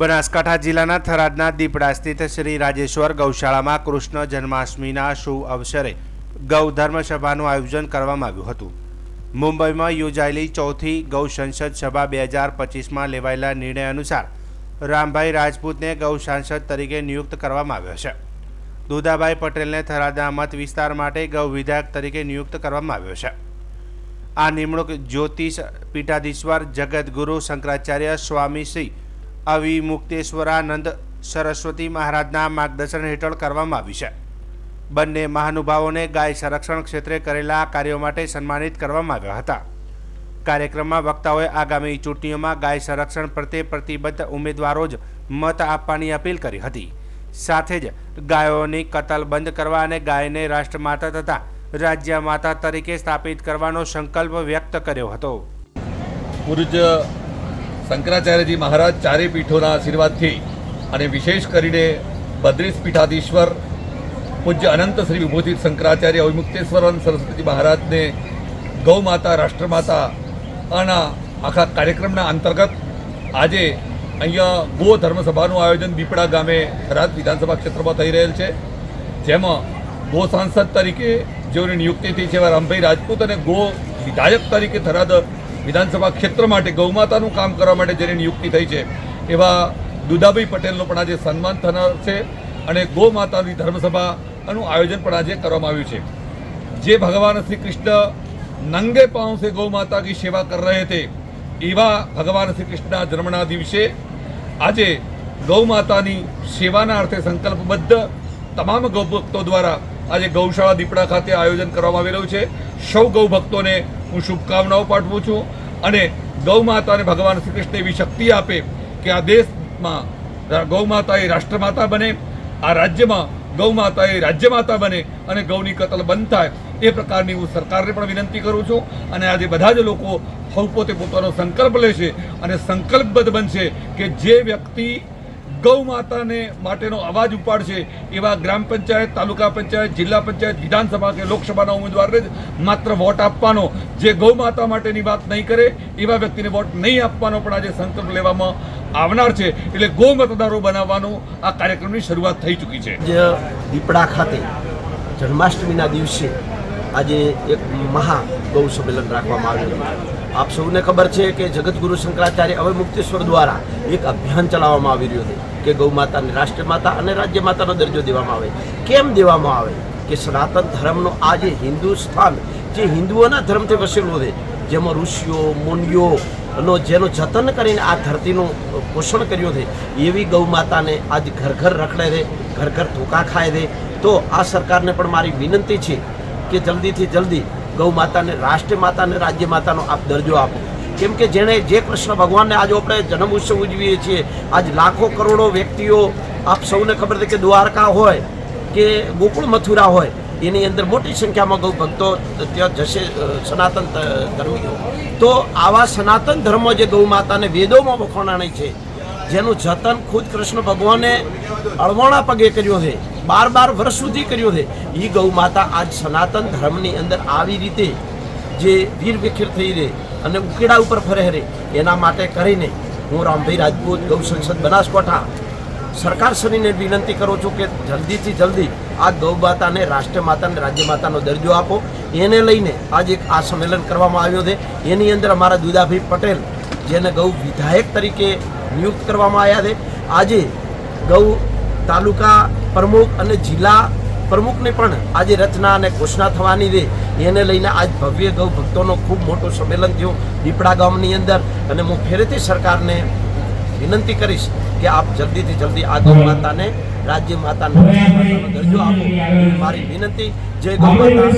બનાસકાંઠા જિલ્લાના થરાદના દીપડા સ્થિત શ્રી રાજેશ્વર ગૌશાળામાં કૃષ્ણ જન્માષ્ટમીના શુભ અવસરે ગૌધર્મ સભાનું આયોજન કરવામાં આવ્યું હતું. મુંબઈમાં યોજાયેલી ચોથી ગૌ સંસદ સભા બે હજાર પચીસમાં લેવાયેલા નિર્ણય અનુસાર રામભાઈ રાજપૂતને ગૌ સાંસદ તરીકે નિયુક્ત કરવામાં આવ્યો છે. દુદાભાઈ પટેલને થરાદના મત વિસ્તાર માટે ગૌ વિધાયક તરીકે નિયુક્ત કરવામાં આવ્યો છે. આ નિમણૂક જ્યોતિષ પીઠાધીશ્વર જગદગુરુ શંકરાચાર્ય સ્વામી શ્રી અવિમુક્તેશ્વરાનંદ સરસ્વતી મહારાજના માર્ગદર્શન હેઠળ કરવામાં આવી છે. બંને મહાનુભાવોને ગાય સંરક્ષણ ક્ષેત્રે કરેલા કાર્યો માટે સન્માનિત કરવામાં આવ્યા હતા. કાર્યક્રમમાં વક્તાઓએ આગામી ચૂંટણીઓમાં ગાય સંરક્ષણ પ્રત્યે પ્રતિબદ્ધ ઉમેદવારો જ મત આપવાની અપીલ કરી હતી. સાથે જ ગાયોની કતલ બંધ કરવા અને ગાયને રાષ્ટ્રમાતા તથા રાજ્ય માતા તરીકે સ્થાપિત કરવાનો સંકલ્પ વ્યક્ત કર્યો હતો. પૂજ્ય શંકરાચાર્યજી મહારાજ ચારે પીઠોના આશીર્વાદથી અને વિશેષ કરીને બદ્રીસ પીઠાધીશ્વર, પૂજ્ય અનંત શ્રી વિભૂતિત શંકરાચાર્ય અવિમુક્તેશ્વરન સરસ્વતી મહારાજને ગૌ માતા રાષ્ટ્રમાતા આના આખા કાર્યક્રમના અંતર્ગત આજે અહીંયા ગો ધર્મસભાનું આયોજન દીપડા ગામે થરાદ વિધાનસભા ક્ષેત્રમાં થઈ રહેલ છે. જેમાં ગો સાંસદ તરીકે જેઓની નિયુક્તિ થઈ છે એવા રામભાઈ રાજપૂત અને ગો વિધાયક તરીકે થરાદ વિધાનસભા ક્ષેત્ર માટે, ગૌમાતાનું કામ કરવા માટે જેની નિયુક્તિ થઈ છે, એવા દુદાભાઈ પટેલનું પણ આજે સન્માન થનાર છે અને ગૌમાતાની ધર્મસભાનું આયોજન પણ આજે કરવામાં આવ્યું છે. જે ભગવાન શ્રી કૃષ્ણ નંગે પાઉં સે કી સેવા કર રહે તે, એવા ભગવાન શ્રી કૃષ્ણના જન્મના દિવસે આજે ગૌ માતાની સેવાના અર્થે સંકલ્પબદ્ધ તમામ ગૌભક્તો દ્વારા આજે ગૌશાળા દીપડા ખાતે આયોજન કરવામાં આવેલું છે. સૌ ગૌભક્તોને હું શુભકામનાઓ પાઠવું છું અને ગૌ માતાને ભગવાન શ્રી કૃષ્ણ એવી શક્તિ આપે કે આ દેશમાં ગૌ માતા એ રાષ્ટ્રમાતા બને, આ રાજ્યમાં ગૌ માતા એ રાજ્યમાતા બને અને ગૌની કતલ બંધ થાય, એ પ્રકારની હું સરકારને પણ વિનંતી કરું છું અને આજે બધા જ લોકો સૌ પોતે પોતાનો સંકલ્પ લેશે અને સંકલ્પબદ્ધ બનશે કે જે વ્યક્તિ ગૌ માતાને માટેનો અવાજ ઉપાડશે એવા ગ્રામ પંચાયત, તાલુકા પંચાયત, જિલ્લા પંચાયત, વિધાનસભા કે લોકસભાના ઉમેદવારને જ માત્ર વોટ આપવાનો જે ગૌ માતા માટેની વાત નહીં કરે, એવા વ્યક્તિને વોટ નહીં આપવાનો પણ આજે સંકલ્પ લેવામાં આવનાર છે. એટલે ગૌ મતદારો બનાવવાનો આ કાર્યક્રમની શરૂઆત થઈ ચૂકી છે. દીપડા ખાતે જન્માષ્ટમીના દિવસે આજે એક મહા ગૌ સંમેલન રાખવામાં આવ્યું આપ સૌને ખબર છે કે જગતગુરુ શંકરાચાર્ય હવે મુક્તેશ્વર દ્વારા એક અભિયાન ચલાવવામાં આવી રહ્યું છે કે ગૌ માતાને રાષ્ટ્રમાતા અને રાજ્ય માતાનો દરજ્જો દેવામાં આવે. કેમ દેવામાં આવે? કે સનાતન ધર્મનો આ જે હિન્દુ સ્થાન, જે હિન્દુઓના ધર્મથી વસેલું છે, જેમાં ઋષિઓ, મુનિઓ નો જેનો જતન કરીને આ ધરતીનું પોષણ કર્યું છે, એવી ગૌ માતાને આજ ઘર ઘર રખડે છે, ઘર ઘર ધોકા ખાય છે. તો આ સરકારને પણ મારી વિનંતી છે કે જલ્દીથી જલ્દી ગૌ માતાને રાષ્ટ્ર માતાને રાજ્ય માતાનો આપ દરજ્જો આપો. કેમ કે જેણે જે કૃષ્ણ ભગવાનને આજે આપણે જન્મ ઉત્સવ ઉજવીએ છીએ, આજ લાખો કરોડો વ્યક્તિઓ આપ સૌને ખબર છે કે દ્વારકા હોય કે ગોકુળ મથુરા હોય, એની અંદર મોટી સંખ્યામાં ગૌ ભક્તો ત્યાં જશે સનાતન ધર્મીઓ. તો આવા સનાતન ધર્મ જે ગૌ માતાને વેદોમાં વખોણાણી છે જેનું જતન ખુદ કૃષ્ણ ભગવાને અળવાણા પગે કર્યો છે. બાર બાર વર્ષ સુધી કર્યો છે. એ ગૌ માતા આજ સનાતન ધર્મની અંદર આવી રીતે જે વીર વિખેર થઈ રહે અને ઉકેડા ઉપર ફરે રહે, એના માટે કરીને હું રામભાઈ રાજપૂત ગૌ સંસદ બનાસકાંઠા સરકાર શ્રીને વિનંતી કરું છું કે જલ્દીથી જલ્દી આ ગૌ માતાને રાષ્ટ્ર માતાને રાજ્ય માતાનો દરજ્જો આપો. એને લઈને આજે એક આ સંમેલન કરવામાં આવ્યો છે. એની અંદર અમારા દુદાભાઈ પટેલ જેને ગૌ વિધાયક તરીકે નિયુક્ત કરવામાં આવ્યા છે. આજે ગૌ તાલુકા પ્રમુખ અને જિલ્લા પ્રમુખની પણ આજે રચના અને ઘોષણા થવાની છે. એને લઈને આજ ભવ્ય ગૌ ભક્તોનો ખૂબ મોટું સંમેલન થયું દીપડા ગામની અંદર. અને હું ફેરેથી સરકારને વિનંતી કરીશ કે આપ જલ્દીથી જલ્દી આ ગૌ માતાને રાજ્ય માતાનો દરજ્જો આપો. મારી વિનંતી. જય ગૌ માતા.